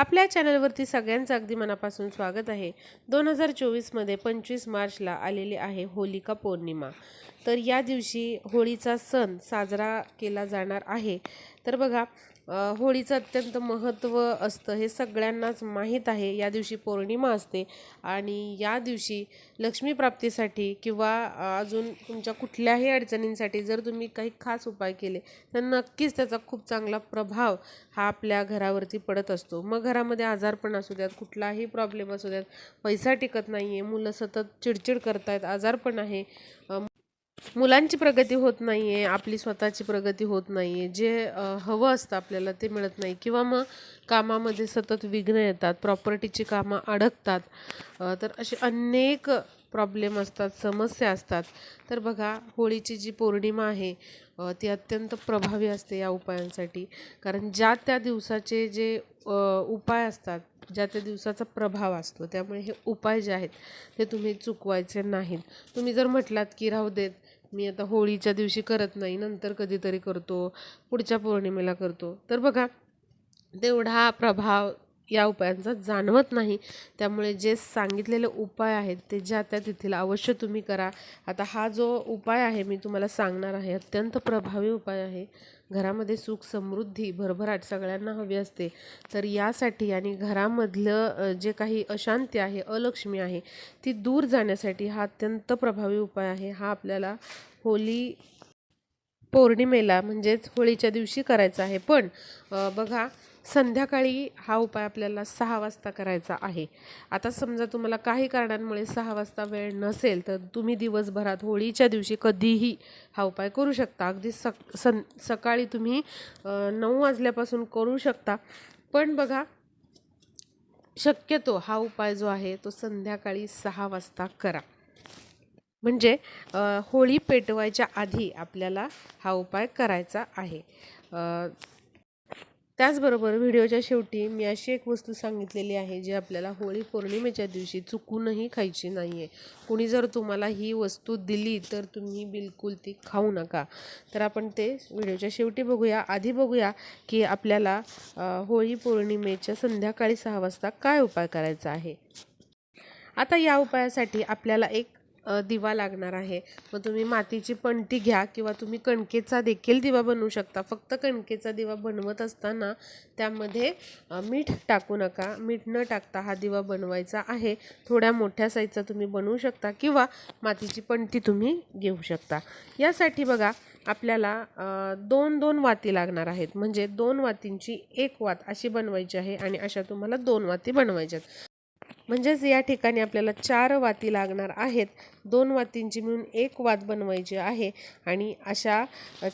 आपल्या चॅनलवरती सगळ्यांचं अगदी मनापासून स्वागत आहे. दोन हजार चोवीसमध्ये पंचवीस मार्चला आलेली आहे होलिका पौर्णिमा. तर या दिवशी होळीचा सण साजरा केला जाणार आहे. तर बघा होळीचं अत्यंत महत्त्व असतं. हे सगळ्यांनाच माहीत आहे. या दिवशी पौर्णिमा असते आणि या दिवशी लक्ष्मी प्राप्तीसाठी किंवा अजून तुमच्या कुठल्याही अडचणींसाठी जर तुम्ही काही खास उपाय केले तर नक्कीच त्याचा खूप चांगला प्रभाव हा आपल्या घरावरती पडत असतो. मग घरामध्ये आजारपण असू द्यात कुठलाही प्रॉब्लेम असू द्यात पैसा टिकत नाही आहे मुलं सतत चिडचिड करतायत आजारपण आहे. मुलांची प्रगती होत नाही आहे आपली स्वतःची प्रगती होत नाही आहे जे हवं असतं आपल्याला ते मिळत नाही. किंवा मग कामामध्ये सतत विघ्न येतात प्रॉपर्टीची कामं अडकतात. तर असे अनेक प्रॉब्लेम असतात समस्या असतात. तर बघा होळीची जी पौर्णिमा आहे ती अत्यंत प्रभावी असते या उपायांसाठी. कारण ज्या त्या दिवसाचे जे उपाय असतात ज्या त्या दिवसाचा प्रभाव असतो त्यामुळे हे उपाय जे आहेत ते तुम्ही चुकवायचे नाहीत. तुम्ही जर म्हटलात की राहू देत मी आता होळीच्या दिवशी करत नाही नंतर कधीतरी करतो पुढच्या पौर्णिमेला करतो. तर बघा तेवढा प्रभाव या उपायांचा जाणवत नाही. त्यामुळे जे सांगितलेले उपाय आहेत ते ज्या त्या तिथीला अवश्य तुम्ही करा. आता हा जो उपाय आहे मी तुम्हाला सांगणार आहे अत्यंत प्रभावी उपाय आहे. घरामध्ये सुख समृद्धी भरभराट सगळ्यांना हवी असते. तर यासाठी आणि घरामधलं जे काही अशांती आहे अलक्ष्मी आहे ती दूर जाण्यासाठी हा अत्यंत प्रभावी उपाय आहे. हा आपल्याला होली पौर्णिमेला म्हणजेच होळीच्या दिवशी करायचा आहे. पण बघा संध्याकाळी हा उपाय आपल्याला सहा वाजता करायचा आहे. आता समजा तुम्हाला काही कारणांमुळे सहा वाजता वेळ नसेल तर तुम्ही दिवसभरात होळीच्या दिवशी कधीही हा उपाय करू शकता. अगदी सक सं सकाळी तुम्ही नऊ वाजल्यापासून करू शकता. पण बघा शक्यतो हा उपाय जो आहे तो संध्याकाळी सहा वाजता करा. म्हणजे होळी पेटवायच्या आधी आपल्याला हा उपाय करायचा आहे. त्याचबरोबर व्हिडिओच्या शेवटी मी अशी एक वस्तू सांगितलेली आहे जी आपल्याला होळी पौर्णिमेच्या दिवशी चुकूनही खायची नाही आहे कुणी जर तुम्हाला ही वस्तू दिली तर तुम्ही बिलकुल ती खाऊ नका. तर आपण ते व्हिडिओच्या शेवटी बघूया. आधी बघूया की आपल्याला होळी पौर्णिमेच्या संध्याकाळी सहा वाजता काय उपाय करायचा आहे. आता या उपायासाठी आपल्याला एक दिवा लागणार आहे. मग तुम्ही मातीची पणती घ्या किंवा तुम्ही कणकेचा देखील दिवा बनवू शकता. फक्त कणकेचा दिवा बनवत असताना त्यामध्ये मीठ टाकू नका. मीठ न टाकता हा दिवा बनवायचा आहे. थोड्या मोठ्या साईजचा तुम्ही बनवू शकता किंवा मातीची पणती तुम्ही घेऊ शकता. यासाठी बघा आपल्याला दोन दोन वाती लागणार आहेत. म्हणजे दोन वातींची एक वात अशी बनवायची आहे आणि अशा तुम्हाला दोन वाती बनवायच्यात म्हणजेच या ठिकाणी आपल्याला चार वाती लागणार आहेत. दोन वातींची मिळून एक वात बनवायची आहे. आणि अशा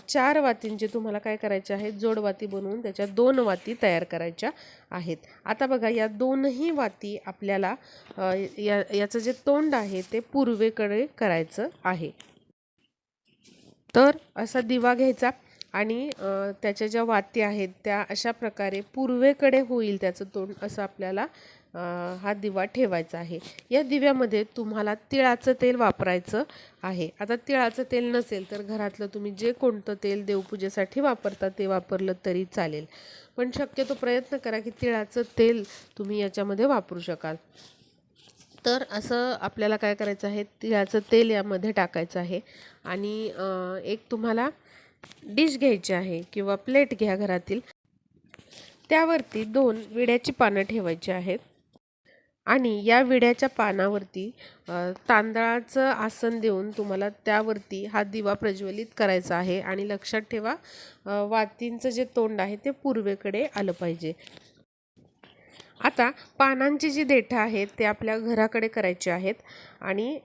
चार वातींचे तुम्हाला काय करायचे आहे जोडवाती बनवून त्याच्या दोन वाती तयार करायच्या आहेत. आता बघा या दोनही वाती आपल्याला या याचं जे तोंड आहे ते पूर्वेकडे करायचं आहे. तर असा दिवा घ्यायचा. आणि त्याच्या ज्या वाती आहेत त्या अशा प्रकारे पूर्वेकडे होईल त्याचं तोंड असं आपल्याला हा दिवा ठेवायचा आहे. या दिव्यामध्ये तुम्हाला तिळाचं तेल वापरायचं आहे. आता तिळाचं तेल नसेल तर घरातलं तुम्ही जे कोणतं तेल देवपूजेसाठी वापरता ते वापरलं तरी चालेल. पण शक्यतो प्रयत्न करा की तिळाचं तेल तुम्ही याच्यामध्ये वापरू शकाल. तर असं आपल्याला काय करायचं आहे? तिळाचं तेल यामध्ये टाकायचं आहे. आणि एक तुम्हाला डिश घ्यायची आहे किंवा प्लेट घ्या घरातील त्यावरती दोन विड्याची पानं ठेवायची आहेत. आणि या विड्याच्या पानावरती तांदळाचं आसन देऊन तुम्हाला त्यावरती हा दिवा प्रज्वलित करायचा आहे. आणि लक्षात ठेवा वातींचं जे तोंड आहे ते पूर्वेकडे आलं पाहिजे. आता पानांची जी देठं आहेत ते आपल्या घराकडे करायची आहेत आणि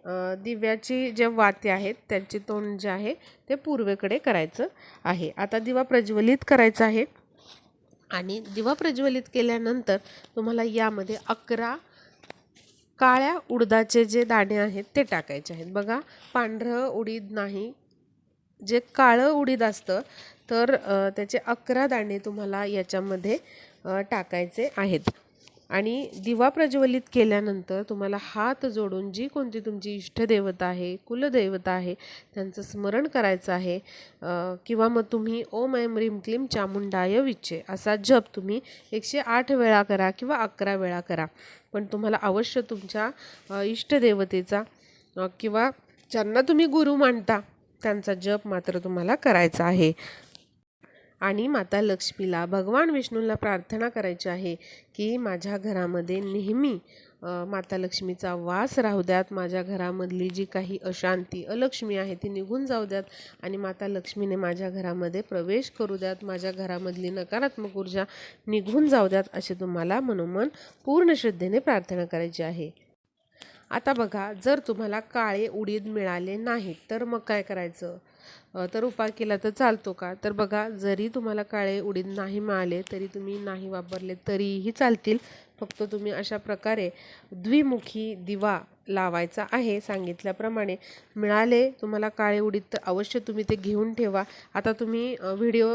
दिव्याची जे वाते आहेत त्यांची तोंड जे आहे ते पूर्वेकडे करायचं आहे. आता दिवा प्रज्वलित करायचा आहे आणि दिवा प्रज्वलित केल्यानंतर तुम्हाला यामध्ये अकरा काळ्या उडदाचे जे दाणे आहेत ते टाकायचे आहेत. बघा पांढरं उडीद नाही. जे काळं उडीद असतं तर त्याचे अकरा दाणे तुम्हाला याच्यामध्ये टाकायचे आहेत. आणि दिवा प्रज्वलित केल्यानंतर तुम्हाला हात जोडून जी कोणती तुमची इष्टदेवता आहे कुलदैवता आहे त्यांचं स्मरण करायचं आहे किंवा मग तुम्ही ओम ऐम रिम क्लीम चामुंडाय विच्चे असा जप तुम्ही एकशे आठ वेळा करा किंवा अकरा वेळा करा. पण तुम्हाला अवश्य तुमच्या इष्टदेवतेचा किंवा ज्यांना तुम्ही गुरु मानता त्यांचा जप मात्र तुम्हाला करायचा आहे. आणि माता लक्ष्मीला भगवान विष्णूला प्रार्थना करायची आहे की माझ्या घरामध्ये नेहमी माता लक्ष्मीचा वास राहू द्यात. माझ्या घरामधली जी काही अशांती अलक्ष्मी आहे ती निघून जाऊ द्यात आणि माता लक्ष्मीने माझ्या घरामध्ये प्रवेश करू द्यात. माझ्या घरामधली नकारात्मक ऊर्जा निघून जाऊ द्यात असे तुम्हाला मनोमन पूर्ण श्रद्धेने प्रार्थना करायची आहे. आता बघा जर तुम्हाला काळे उडीद मिळाले नाहीत तर मग काय करायचं? तर उपाय केला तर चालतो का? तर बघा जरी तुम्हाला काळे उडीद नाही मिळाले तरी तुम्ही नाही वापरले तरीही चालतील. फक्त तुम्ही अशा प्रकारे द्विमुखी दिवा लावायचा आहे सांगितल्याप्रमाणे. मिळाले तुम्हाला काळे उडीद तर अवश्य तुम्ही ते घेऊन ठेवा. आता तुम्ही व्हिडिओ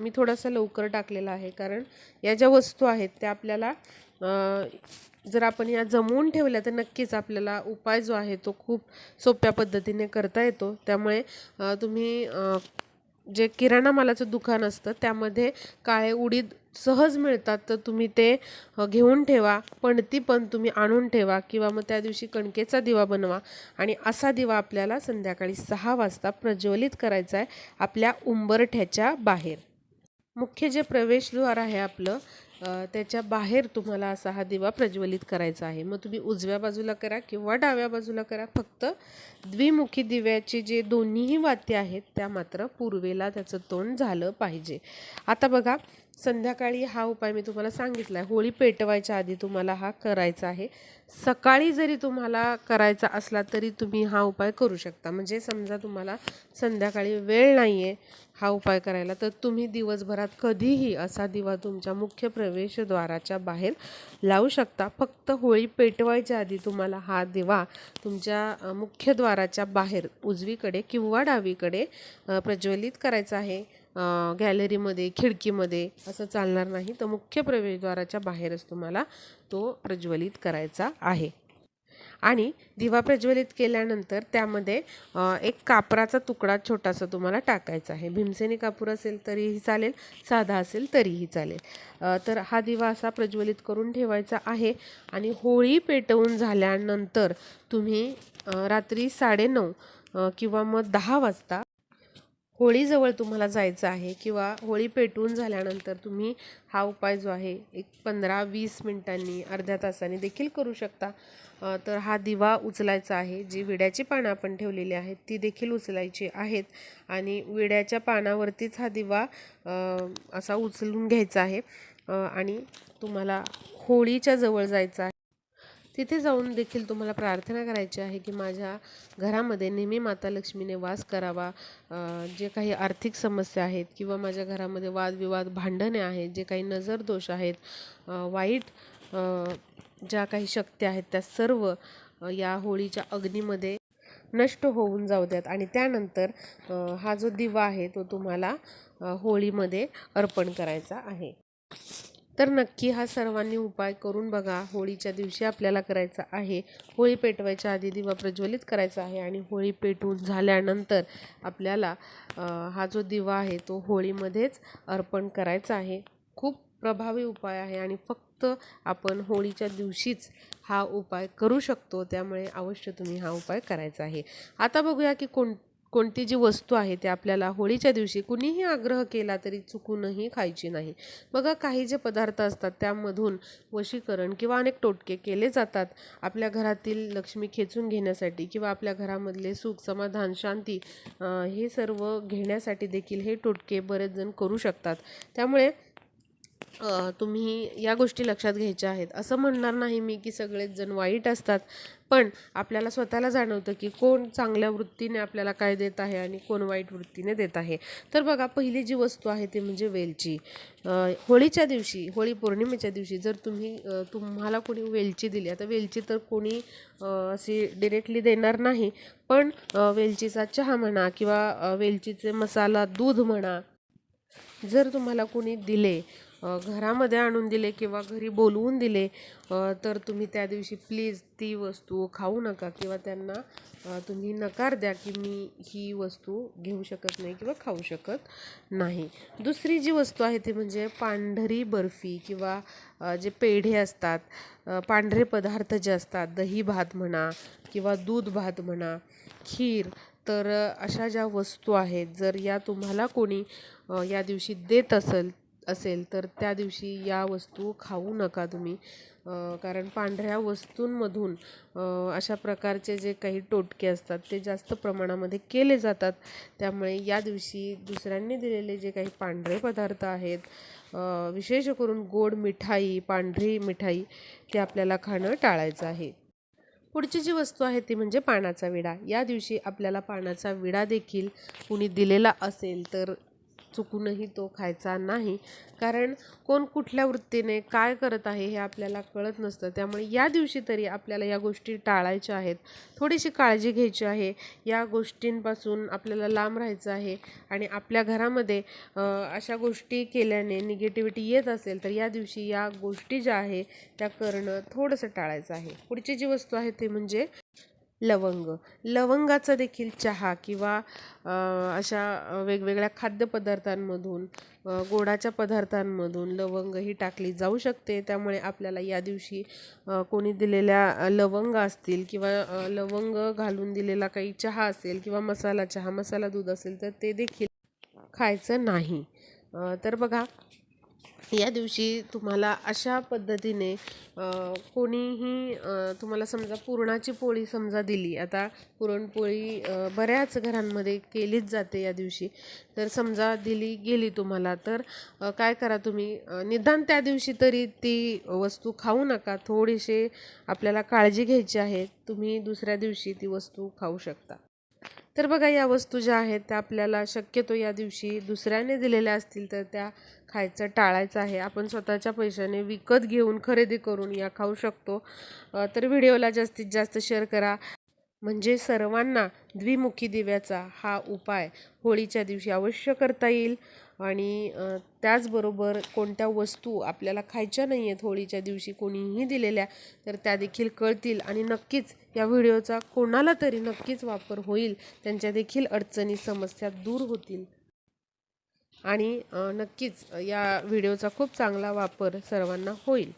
मी थोडासा लवकर टाकलेला आहे कारण या ज्या वस्तू आहेत त्या आपल्याला जर आपण या जमवून ठेवल्या तर नक्कीच आपल्याला उपाय जो आहे तो खूप सोप्या पद्धतीने करता येतो. त्यामुळे तुम्ही जे किराणा मालाचं दुकान असतं त्यामध्ये काळे उडीद सहज मिळतात तर तुम्ही ते घेऊन ठेवा. पणती पण तुम्ही आणून ठेवा किंवा मग त्या दिवशी कणकेचा दिवा बनवा. आणि असा दिवा आपल्याला संध्याकाळी सहा वाजता प्रज्वलित करायचा आहे आपल्या उंबरठ्याच्या बाहेर. मुख्य जे प्रवेशद्वार आहे आपलं त्याच्या बाहेर तुम्हाला असा हा दिवा प्रज्वलित करायचा आहे. मग तुम्ही उजव्या बाजूला करा किंवा डाव्या बाजूला करा. फक्त द्विमुखी दिव्याचे जे दोन्हीही वाद्य आहेत त्या मात्र पूर्वेला त्याचं तोंड झालं पाहिजे. आता बघा संध्याकाळी हा उपाय मी तुम्हाला सांगितला आहे होळी पेटवायच्या आधी तुम्हाला हा करायचा आहे. सकाळी जरी तुम्हाला करायचा असला तरी तुम्ही हा उपाय करू शकता. म्हणजे समजा तुम्हाला संध्याकाळी वेळ नाही आहे हा उपाय करायला तर तुम्ही दिवसभरात कधीही असा दिवा तुमच्या मुख्य प्रवेशद्वाराच्या बाहेर लावू शकता. फक्त होळी पेटवायच्या आधी तुम्हाला हा दिवा तुमच्या मुख्यद्वाराच्या मुख्य द्वाराच्या बाहेर उजवीकडे किंवा डावीकडे प्रज्वलित करायचा आहे. गॅलरीमध्ये खिडकीमध्ये असं चालणार नाही. तर मुख्य प्रवेशद्वाराच्या बाहेरच तुम्हाला तो प्रज्वलित करायचा आहे. आणि दिवा प्रज्वलित केल्यानंतर त्यामध्ये एक कापराचा तुकडा छोटासा तुम्हाला टाकायचा आहे. भीमसेनी कापूर असेल तरीही चालेल साधा असेल तरीही चालेल. तर हा दिवा असा प्रज्वलित करून ठेवायचा आहे आणि होळी पेटवून झाल्यानंतर तुम्ही रात्री साडेनऊ किंवा मग दहा वाजता होळीजवळ तुम्हाला जायचं आहे किंवा होळी पेटवून झाल्यानंतर तुम्ही हा उपाय जो आहे एक पंधरा वीस मिनटांनी अर्ध्या तासाने देखील करू शकता. तर हा दिवा उचलायचा आहे. जी विड्याची पानं आपण ठेवलेली आहेत ती देखील उचलायची आहेत. आणि विड्याच्या पानावरतीच हा दिवा असा उचलून घ्यायचा आहे. आणि तुम्हाला होळीच्या जवळ जायचं आहे. तिथे जाऊन देखील तुम्हाला प्रार्थना करायची आहे की माझ्या घरामध्ये नेहमी माता लक्ष्मीने वास करावा. जे काही आर्थिक समस्या आहेत किंवा माझ्या घरामध्ये वादविवाद भांडणे आहेत जे काही नजर दोष आहेत वाईट ज्या काही शक्ती आहेत त्या सर्व या होळीच्या अग्नीमध्ये नष्ट होऊन जाऊ द्यात. आणि त्यानंतर हा जो दिवा आहे तो तुम्हाला होळीमध्ये अर्पण करायचा आहे. तर नक्की हा सर्वांनी उपाय करून बघा. होळीच्या दिवशी आपल्याला करायचा आहे होळी पेटवायच्या आधी दिवा प्रज्वलित करायचा आहे आणि होळी पेटवून झाल्यानंतर आपल्याला हा जो दिवा आहे तो होळीमध्येच अर्पण करायचा आहे. खूप प्रभावी उपाय आहे आणि फक्त आपण होळीच्या दिवशीच हा उपाय करू शकतो त्यामुळे अवश्य तुम्ही हा उपाय करायचा आहे. आता बघूया की कोण कोणती जी वस्तू आहे ते आपल्याला होळीच्या दिवशी कुणीही आग्रह केला तरी चुकूनही खायची नाही. बघा काही जे पदार्थ असतात त्यामधून वशीकरण किंवा अनेक टोटके केले जातात. आपल्या घरातील लक्ष्मी खेचून घेण्यासाठी किंवा आपल्या घरामधले सुख समाधान शांती हे सर्व घेण्यासाठी देखील हे टोटके बरेच जण करू शकतात. त्यामुळे तुम्ही या गोष्टी लक्षात घ्यायच्या आहेत. असं म्हणणार नाही मी की सगळेच जण वाईट असतात. पण आपल्याला स्वतःला जाणवतं की कोण चांगल्या वृत्तीने आपल्याला काय देत आहे आणि कोण वाईट वृत्तीने देत आहे. तर बघा पहिली जी वस्तू आहे ती म्हणजे वेलची. होळीच्या दिवशी होळी पौर्णिमेच्या दिवशी जर तुम्ही तुम्हाला कोणी वेलची दिली आता वेलची तर कोणी अशी डिरेक्टली देणार नाही पण वेलचीचा चहा म्हणा किंवा वेलचीचे मसाला दूध म्हणा जर तुम्हाला कोणी दिले घरामध्ये आणून दिले किंवा घरी बोलवून दिले तर तुम्ही त्या दिवशी प्लीज ती वस्तू खाऊ नका किंवा त्यांना तुम्ही नकार द्या की मी ही वस्तू घेऊ शकत नाही किंवा खाऊ शकत नाही. दुसरी जी वस्तू आहे ती म्हणजे पांढरी बर्फी किंवा जे पेढे असतात पांढरे पदार्थ जे असतात दही भात म्हणा किंवा दूध भात म्हणा खीर तर अशा ज्या वस्तू आहेत जर या तुम्हाला कोणी या दिवशी देत असेल असेल तर त्या दिवशी या वस्तू खाऊ नका तुम्ही. कारण पांढऱ्या वस्तूंमधून अशा प्रकारचे जे काही टोटके असतात ते जास्त प्रमाणामध्ये केले जातात. त्यामुळे या दिवशी दुसऱ्यांनी दिलेले जे काही पांढरे पदार्थ आहेत विशेष करून गोड मिठाई पांढरी मिठाई ते आपल्याला खाणं टाळायचं आहे. पुढची जी वस्तू आहे ती म्हणजे पानाचा विडा. या दिवशी आपल्याला पानाचा विडा देखील कुणी दिलेला असेल तर चुकूनही तो खायचा नाही. कारण कोण कुठल्या वृत्तीने काय करत आहे हे आपल्याला कळत नसतं. त्यामुळे या दिवशी तरी आपल्याला या गोष्टी टाळायच्या आहेत. थोडीशी काळजी घ्यायची आहे. या गोष्टींपासून आपल्याला लांब राहायचं आहे आणि आपल्या घरामध्ये अशा गोष्टी केल्याने निगेटिव्हिटी येत असेल तर या दिवशी या गोष्टी ज्या आहे त्या करणं थोडंसं टाळायचं आहे. पुढची जी वस्तू आहे ती म्हणजे लवंग. लवंगाचा देखील चहा किंवा अशा वेगवेगळ्या खाद्यपदार्थांमधून गोडाच्या पदार्थांमधून लवंग ही टाकली जाऊ शकते. त्यामुळे आपल्याला या दिवशी कोणी दिलेल्या लवंग असतील किंवा लवंग घालून दिलेला काही चहा असेल किंवा मसाला चहा मसाला दूध असेल तर ते देखील खायचं नाही. तर बघा या दिवशी तुम्हाला अशा पद्धतीने कोणीही तुम्हाला समजा पुरणाची पोळी समजा दिली आता पुरणपोळी बऱ्याच घरांमध्ये केलीच जाते या दिवशी. तर समजा दिली गेली तुम्हाला तर काय करा तुम्ही? निदान त्या दिवशी तरी ती वस्तू खाऊ नका. थोडीशी आपल्याला काळजी घ्यायची आहे तुम्ही दुसऱ्या दिवशी ती वस्तू खाऊ शकता. तर बघा या वस्तू ज्या आहेत त्या आपल्याला शक्यतो या दिवशी दुसऱ्याने दिलेल्या असतील तर त्या खायचं टाळायचं आहे. आपण स्वतःच्या पैशाने विकत घेऊन खरेदी करून या खाऊ शकतो. तर व्हिडिओला जास्तीत जास्त शेअर करा. म्हणजे सर्वांना द्विमुखी दिव्याचा हा उपाय होळीच्या दिवशी अवश्य करता येईल. आणि त्याचबरोबर कोणत्या वस्तू आपल्याला खायच्या नाही आहेत होळीच्या दिवशी कोणीही दिलेल्या तर त्या देखील कळतील. आणि नक्कीच या व्हिडिओचा कोणाला तरी नक्कीच वापर होईल. त्यांच्या देखील अडचणी समस्या दूर होतील. आणि नक्कीच या व्हिडिओचा खूप चांगला वापर सर्वांना होईल.